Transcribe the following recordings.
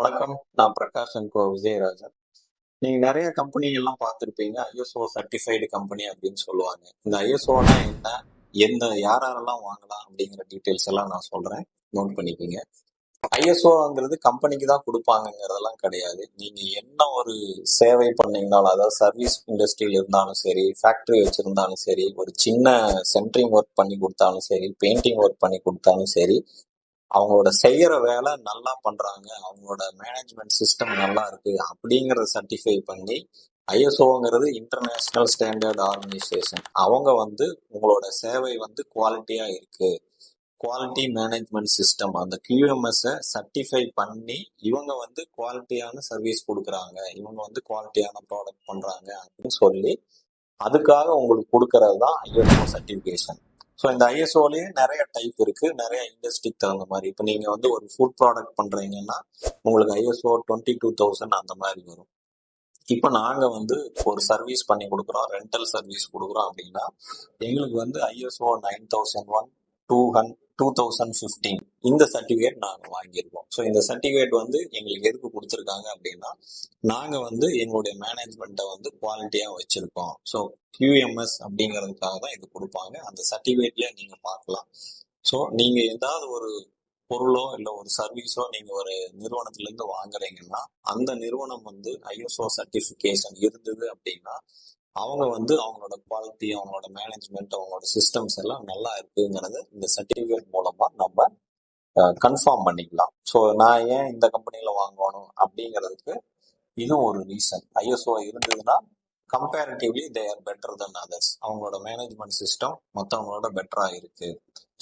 வணக்கம். நான் பிரகாஷ் அண்ட் கோ விஜயராஜன். நீங்க நிறைய கம்பெனி எல்லாம் பார்த்துருப்பீங்க ஐஎஸ்ஓ சர்டிஃபைடு கம்பெனி அப்படின்னு சொல்லுவாங்க. இந்த ஐஎஸ்ஓனா என்ன? எந்த யார் யாரெல்லாம் வாங்கலாம் அப்படிங்கிற டீட்டெயில்ஸ் எல்லாம் நான் சொல்றேன். நோட் பண்ணிக்கோங்க. ஐஎஸ்ஓங்கிறது கம்பெனிக்கு தான் கொடுப்பாங்கங்கிறதெல்லாம் கிடையாது. நீங்க என்ன ஒரு சேவை பண்ணீங்கனாலும் அதாவது சர்வீஸ் இண்டஸ்ட்ரியில் இருந்தாலும் சரி ஃபேக்டரி வச்சிருந்தாலும் சரி ஒரு சின்ன சென்ட்ரிங் ஒர்க் பண்ணி கொடுத்தாலும் சரி பெயிண்டிங் ஒர்க் பண்ணி கொடுத்தாலும் சரி அவங்களோட செய்யற வேலை நல்லா பண்றாங்க. அவங்களோட மேனேஜ்மெண்ட் சிஸ்டம் நல்லா இருக்கு அப்படிங்கறத சர்டிஃபை பண்ணி ஐஎஸ்ஓங்கிறது இன்டர்நேஷனல் ஸ்டாண்டர்ட் ஆர்கனைசேஷன் அவங்க வந்து உங்களோட சேவை வந்து குவாலிட்டியா இருக்கு. குவாலிட்டி மேனேஜ்மெண்ட் சிஸ்டம் அந்த கியூஎம்எஸ் சர்டிஃபை பண்ணி இவங்க வந்து குவாலிட்டியான சர்வீஸ் கொடுக்குறாங்க. இவங்க வந்து குவாலிட்டியான ப்ராடக்ட் பண்றாங்க அப்படின்னு சொல்லி அதுக்காக உங்களுக்கு கொடுக்கறது தான் ஐஎஸ்ஓ சர்டிஃபிகேஷன் ஸோ இந்த ஐஎஸ்ஓலயே நிறைய டைப் இருக்கு. நிறைய இண்டஸ்ட்ரிக்கு தகுந்த மாதிரி. இப்போ நீங்க வந்து ஒரு ஃபுட் ப்ராடக்ட் பண்றீங்கன்னா உங்களுக்கு ஐஎஸ்ஓ டுவெண்ட்டி டூ தௌசண்ட் அந்த மாதிரி வரும். இப்போ நாங்க வந்து ஒரு சர்வீஸ் பண்ணி கொடுக்குறோம். ரெண்டல் சர்வீஸ் கொடுக்குறோம் அப்படின்னா எங்களுக்கு வந்து ISO nine thousand one two hundred two thousand fifteen இந்த சர்டிஃபிகேட் நாங்கள் வாங்கியிருக்கோம். ஸோ இந்த சர்டிஃபிகேட் வந்து எங்களுக்கு எதுக்கு கொடுத்துருக்காங்க அப்படின்னா நாங்கள் வந்து எங்களுடைய மேனேஜ்மெண்ட்டை வந்து குவாலிட்டியாக வச்சுருக்கோம். ஸோ கியூஎம்எஸ் அப்படிங்கிறதுக்காக தான் இது கொடுப்பாங்க. அந்த சர்டிஃபிகேட்லேயே நீங்கள் பார்க்கலாம். ஸோ நீங்கள் ஏதாவது ஒரு பொருளோ இல்லை ஒரு சர்வீஸோ நீங்கள் ஒரு நிறுவனத்துலேருந்து வாங்குறீங்கன்னா அந்த நிறுவனம் வந்து ஐஎஸ்ஓ சர்டிஃபிகேஷன் இருந்தது அப்படின்னா அவங்க வந்து அவங்களோட குவாலிட்டி அவங்களோட மேனேஜ்மெண்ட் அவங்களோட சிஸ்டம்ஸ் எல்லாம் நல்லா இருக்குங்கிறத இந்த சர்டிஃபிகேட் மூலமா நம்ம கன்ஃபார்ம் பண்ணிக்கலாம். ஸோ நான் ஏன் இந்த கம்பெனியில் வாங்கணும் அப்படிங்கிறதுக்கு இதுவும் ஒரு ரீசன் ஐஎஸ்ஓ இருந்ததுன்னா comparatively they are better than others அவங்களோட மேனேஜ்மெண்ட் சிஸ்டம் மற்றவங்களோட பெட்டராக இருக்கு.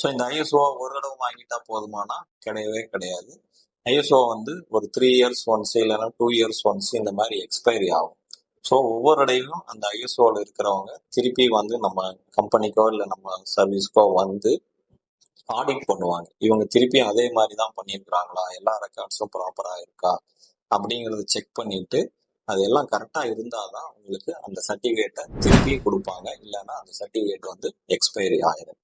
ஸோ இந்த ஐஎஸ்ஓ ஒரு தடவை வாங்கிட்டா போதுமானா? கிடையவே கிடையாது. ஐஎஸ்ஓ வந்து ஒரு த்ரீ இயர்ஸ் ஒன்ஸ் இல்லைன்னா டூ இயர்ஸ் ஒன்ஸ் இந்த மாதிரி எக்ஸ்பைரி ஆகும். ஸோ ஒவ்வொரு இடையிலும் அந்த ஐஎஸ்ஓவில் இருக்கிறவங்க திருப்பி வந்து நம்ம கம்பெனிக்கோ இல்லை நம்ம சர்வீஸ்க்கோ வந்து ஆடிட் பண்ணுவாங்க. இவங்க திருப்பி அதே மாதிரி தான் பண்ணியிருக்கிறாங்களா? எல்லா ரெக்கார்ட்ஸும் ப்ராப்பராக இருக்கா? அப்படிங்கிறத செக் பண்ணிட்டு அது எல்லாம் கரெக்டாக இருந்தால் தான் உங்களுக்கு அந்த சர்டிஃபிகேட்டை திருப்பி கொடுப்பாங்க. இல்லைன்னா அந்த சர்டிஃபிகேட் வந்து எக்ஸ்பைரி ஆயிடும்